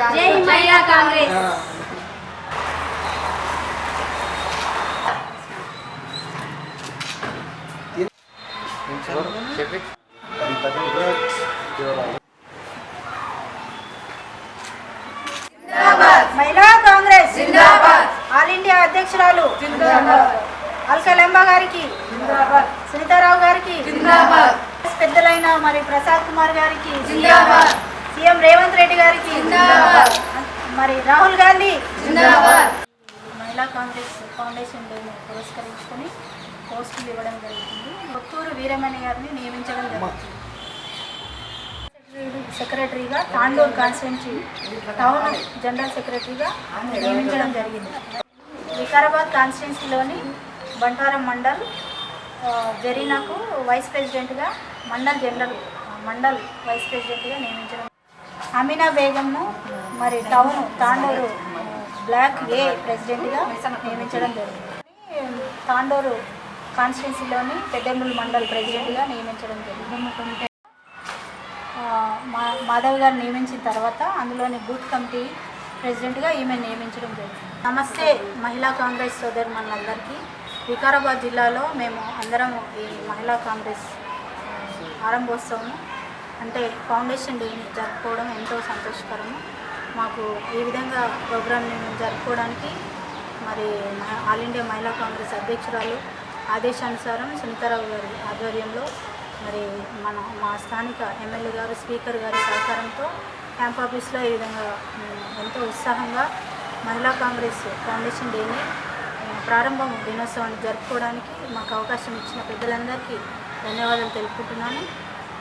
కాంగ్రెస్. చెప్పి మహిళా Congress. All India అధ్యక్షురాలు. అల్కలంబ గారికి. సునీతారావు గారికి. పెద్దలైన మరి ప్రసాద్ కుమార్ గారికి. సీఎం రేవంత్ రెడ్డి గారికి మరి రాహుల్ గాంధీ మహిళా కాంగ్రెస్ ఫౌండేషన్ డేని పురస్కరించుకొని పోస్టులు ఇవ్వడం జరుగుతుంది. కొత్తూరు వీరమణి గారిని నియమించడం జరుగుతుంది. సెక్రటరీగా తాండూరు కాన్స్టిట్యున్సీ టౌన్ జనరల్ సెక్రటరీగా నియమించడం జరిగింది. వికారాబాద్ కాన్స్టిట్యున్సీలోని బంటారం మండల్ జరీనాకు వైస్ ప్రెసిడెంట్గా మండల్ జనరల్ మండల్ వైస్ ప్రెసిడెంట్గా నియమించడం అమీనా బేగంను మరి టౌన్ తాండూరు బ్లాక్ ఏ ప్రెసిడెంట్గా నియమించడం జరిగింది. తాండూరు కాన్స్టిట్యున్సీలోని పెద్దెమ్మూరు మండల్ ప్రెసిడెంట్గా నియమించడం జరిగింది. మా మాధవ్ గారు నియమించిన తర్వాత అందులోని బూత్ కమిటీ ప్రెసిడెంట్గా ఈమె నియమించడం జరిగింది. నమస్తే మహిళా కాంగ్రెస్ సోదరు మనందరికీ వికారాబాద్ జిల్లాలో మేము అందరం ఈ మహిళా కాంగ్రెస్ ఆరంభోత్సవం అంటే ఫౌండేషన్ డేని జరుపుకోవడం ఎంతో సంతోషకరము. మాకు ఈ విధంగా ప్రోగ్రామ్ని మేము జరుపుకోవడానికి మరి ఆల్ ఇండియా మహిళా కాంగ్రెస్ అధ్యక్షురాలు ఆదేశానుసారం సునీతారావు గారి ఆధ్వర్యంలో మరి మన మా స్థానిక ఎమ్మెల్యే గారు స్పీకర్ గారి సహకారంతో క్యాంప్ ఆఫీస్లో ఈ విధంగా ఎంతో ఉత్సాహంగా మహిళా కాంగ్రెస్ ఫౌండేషన్ డేని ప్రారంభం దినోత్సవాన్ని జరుపుకోవడానికి మాకు అవకాశం ఇచ్చిన పెద్దలందరికీ ధన్యవాదాలు తెలుపుకుంటున్నాను.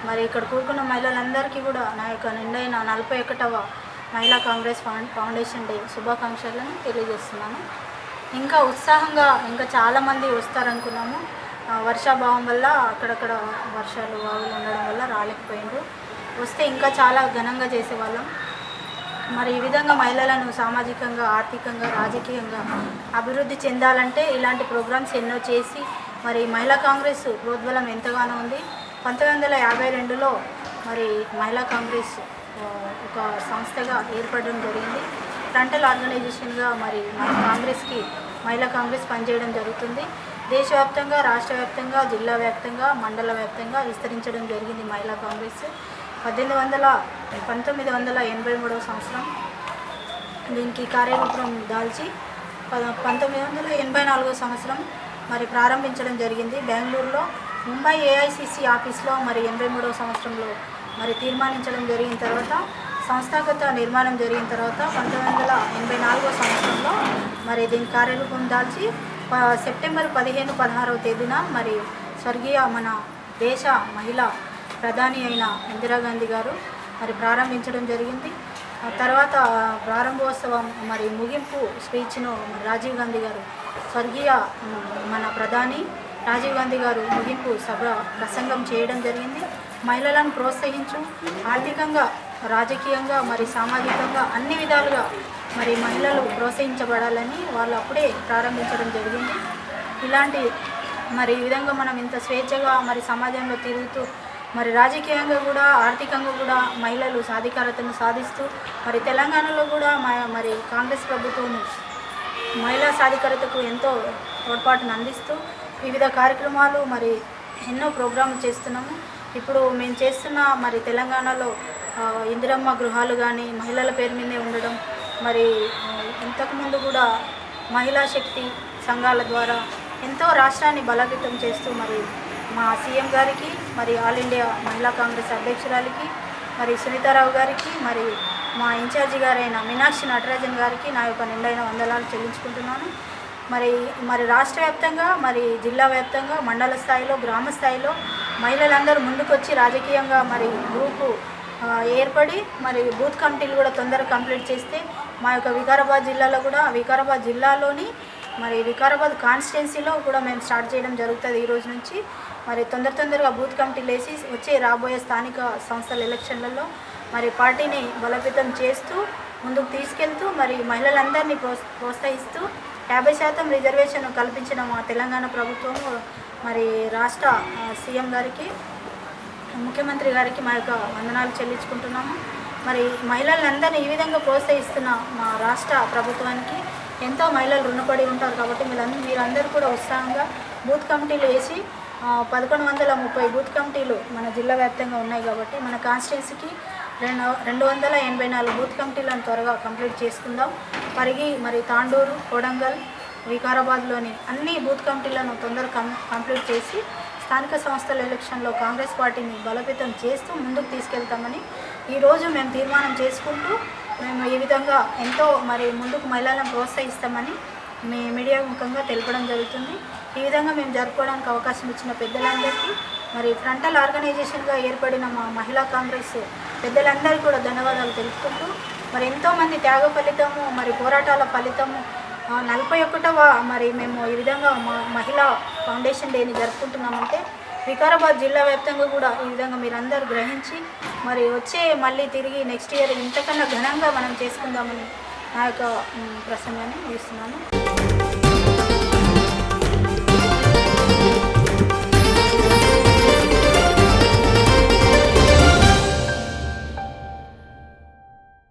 మరి ఇక్కడ కూరుకున్న మహిళలందరికీ కూడా నా యొక్క నిండైన నలభై ఒకటవ మహిళా కాంగ్రెస్ ఫౌండేషన్ డే శుభాకాంక్షలను తెలియజేస్తున్నాను. ఇంకా ఉత్సాహంగా ఇంకా చాలామంది వస్తారనుకున్నాము. వర్షాభావం వల్ల అక్కడక్కడ వర్షాలు వాగులు ఉండడం వల్ల రాలేకపోయిండ్రు. వస్తే ఇంకా చాలా ఘనంగా చేసేవాళ్ళం. మరి ఈ విధంగా మహిళలను సామాజికంగా ఆర్థికంగా రాజకీయంగా అభివృద్ధి చెందాలంటే ఇలాంటి ప్రోగ్రామ్స్ ఎన్నో చేసి మరి మహిళా కాంగ్రెస్ ప్రోద్బలం ఎంతగానో ఉంది. పంతొమ్మిది వందల యాభై రెండులో మరి మహిళా కాంగ్రెస్ ఒక సంస్థగా ఏర్పడడం జరిగింది. ఫ్రంటల్ ఆర్గనైజేషన్గా మరి మన కాంగ్రెస్కి మహిళా కాంగ్రెస్ పనిచేయడం జరుగుతుంది. దేశవ్యాప్తంగా రాష్ట్ర వ్యాప్తంగా జిల్లా వ్యాప్తంగా మండల వ్యాప్తంగా విస్తరించడం జరిగింది మహిళా కాంగ్రెస్. పద్దెనిమిది వందల పంతొమ్మిది వందల ఎనభై మూడవ సంవత్సరం దీనికి కార్యరూపం దాల్చి పంతొమ్మిది వందల ఎనభై నాలుగో సంవత్సరం మరి ప్రారంభించడం జరిగింది. బెంగళూరులో ముంబై ఏఐసిసి ఆఫీస్లో మరి ఎనభై మూడవ సంవత్సరంలో మరి తీర్మానించడం జరిగిన తర్వాత సంస్థాగత నిర్మాణం జరిగిన తర్వాత పంతొమ్మిది వందల ఎనభై నాలుగో సంవత్సరంలో మరి దీని కార్యరూపం దాల్చి సెప్టెంబర్ పదిహేను పదహారవ తేదీన మరి స్వర్గీయ మన దేశ మహిళ ప్రధాని అయిన ఇందిరాగాంధీ గారు మరి ప్రారంభించడం జరిగింది. తర్వాత ప్రారంభోత్సవం మరి ముగింపు స్పీచ్ను రాజీవ్ గాంధీ గారు స్వర్గీయ మన ప్రధాని రాజీవ్ గాంధీ గారు ముగింపు సభ ప్రసంగం చేయడం జరిగింది. మహిళలను ప్రోత్సహించు ఆర్థికంగా రాజకీయంగా మరి సామాజికంగా అన్ని విధాలుగా మరి మహిళలు ప్రోత్సహించబడాలని వాళ్ళు అప్పుడే ప్రారంభించడం జరిగింది. ఇలాంటి మరి ఈ విధంగా మనం ఇంత స్వేచ్ఛగా మరి సమాజంలో తిరుగుతూ మరి రాజకీయంగా కూడా ఆర్థికంగా కూడా మహిళలు సాధికారతను సాధిస్తూ మరి తెలంగాణలో కూడా మ- మరి కాంగ్రెస్ ప్రభుత్వం మహిళా సాధికారతకు ఎంతో తోడ్పాటును అందిస్తూ వివిధ కార్యక్రమాలు మరి ఎన్నో ప్రోగ్రాంలు చేస్తున్నాము. ఇప్పుడు మేము చేస్తున్న మరి తెలంగాణలో ఇందిరమ్మ గృహాలు కానీ మహిళల పేరు మీదే ఉండడం మరి ఇంతకుముందు కూడా మహిళా శక్తి సంఘాల ద్వారా ఎంతో రాష్ట్రాన్ని బలోపేతం చేస్తూ మరి మా సీఎం గారికి మరి ఆల్ ఇండియా మహిళా కాంగ్రెస్ అధ్యక్షురాలికి మరి సునీతారావు గారికి మరి మా ఇన్ఛార్జి గారైన మీనాక్షి నటరాజన్ గారికి నా యొక్క నిండైన వందనాలు చెల్లించుకుంటున్నాను. మరి మరి రాష్ట్ర వ్యాప్తంగా మరి జిల్లా వ్యాప్తంగా మండల స్థాయిలో గ్రామ స్థాయిలో మహిళలందరూ ముందుకొచ్చి రాజకీయంగా మరి గ్రూపు ఏర్పడి మరి బూత్ కమిటీలు కూడా తొందరగా కంప్లీట్ చేస్తే మా యొక్క వికారాబాద్ జిల్లాలో కూడా వికారాబాద్ జిల్లాలోని మరి వికారాబాద్ కాన్స్టిట్యున్సీలో కూడా మేము స్టార్ట్ చేయడం జరుగుతుంది ఈరోజు నుంచి. మరి తొందర తొందరగా బూత్ కమిటీలు వేసి వచ్చే రాబోయే స్థానిక సంస్థల ఎలక్షన్లలో మరి పార్టీని బలోపేతం చేస్తూ ముందుకు తీసుకెళ్తూ మరి మహిళలందరినీ ప్రోత్సహిస్తూ యాభై శాతం రిజర్వేషన్ కల్పించిన మా తెలంగాణ ప్రభుత్వం మరి రాష్ట్ర సీఎం గారికి ముఖ్యమంత్రి గారికి మా యొక్క వందనాలు చెల్లించుకుంటున్నాము. మరి మహిళలందరినీ ఈ విధంగా ప్రోత్సహిస్తున్న మా రాష్ట్ర ప్రభుత్వానికి ఎంతో మహిళలు రుణపడి ఉంటారు కాబట్టి మీరందరూ మీరందరూ కూడా ఉత్సాహంగా బూత్ కమిటీలు వేసి పదకొండు వందల ముప్పై బూత్ కమిటీలు మన జిల్లా వ్యాప్తంగా ఉన్నాయి కాబట్టి మన కాన్స్టిట్యున్సీకి రెండు రెండు వందల ఎనభై నాలుగు బూత్ కమిటీలను త్వరగా కంప్లీట్ చేసుకుందాం. పరిగి మరి తాండూరు కొడంగల్ వికారాబాద్లోని అన్ని బూత్ కమిటీలను తొందరగా కం కంప్లీట్ చేసి స్థానిక సంస్థల ఎలక్షన్లో కాంగ్రెస్ పార్టీని బలోపేతం చేస్తూ ముందుకు తీసుకెళ్తామని ఈరోజు మేము తీర్మానం చేసుకుంటూ మేము ఈ విధంగా ఎంతో మరి ముందుకు మహిళలను ప్రోత్సహిస్తామని మీ మీడియా ముఖంగా తెలపడం జరుగుతుంది. ఈ విధంగా మేము జరుపుకోవడానికి అవకాశం ఇచ్చిన పెద్దలందరికీ మరి ఫ్రంటల్ ఆర్గనైజేషన్గా ఏర్పడిన మా మహిళా కాంగ్రెస్ పెద్దలందరికీ కూడా ధన్యవాదాలు తెలుపుకుంటూ మరి ఎంతోమంది త్యాగ ఫలితము మరి పోరాటాల ఫలితము నలభై ఒకటవ మరి మేము ఈ విధంగా మా మహిళా ఫౌండేషన్ డేని జరుపుకుంటున్నామంటే వికారాబాద్ జిల్లా వ్యాప్తంగా కూడా ఈ విధంగా మీరందరూ గ్రహించి మరి వచ్చే మళ్ళీ తిరిగి నెక్స్ట్ ఇయర్ ఇంతకన్నా ఘనంగా మనం చేసుకుందామని నా యొక్క ప్రసంగాన్ని ఇస్తున్నాను